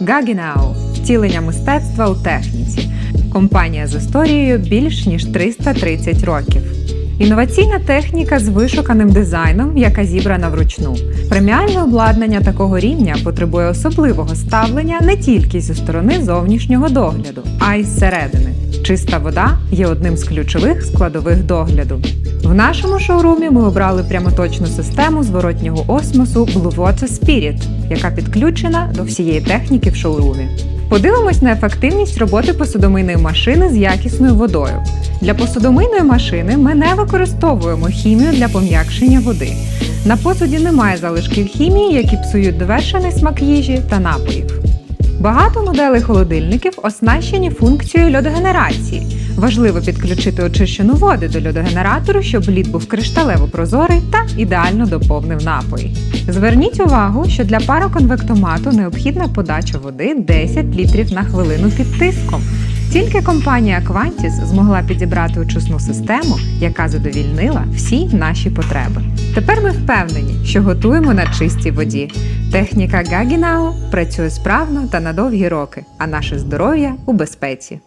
Gaggenau – втілення мистецтва у техніці. Компанія з історією більш ніж 330 років. Інноваційна техніка з вишуканим дизайном, яка зібрана вручну. Преміальне обладнання такого рівня потребує особливого ставлення не тільки зі сторони зовнішнього догляду, а й зсередини. Чиста вода є одним з ключових складових догляду. В нашому шоурумі ми обрали прямоточну систему зворотнього осмосу Blue Water Spirit, яка підключена до всієї техніки в шоурумі. Подивимось на ефективність роботи посудомийної машини з якісною водою. Для посудомийної машини ми не використовуємо хімію для пом'якшення води. На посуді немає залишків хімії, які псують довершений смак їжі та напоїв. Багато моделей холодильників оснащені функцією льодогенерації. Важливо підключити очищену воду до льодогенератору, щоб лід був кришталево прозорий та ідеально доповнив напої. Зверніть увагу, що для пароконвектомату необхідна подача води 10 літрів на хвилину під тиском. Тільки компанія Quantis змогла підібрати очисну систему, яка задовільнила всі наші потреби. Тепер ми впевнені, що готуємо на чистій воді. Техніка Gaggenau працює справно та на довгі роки, а наше здоров'я у безпеці.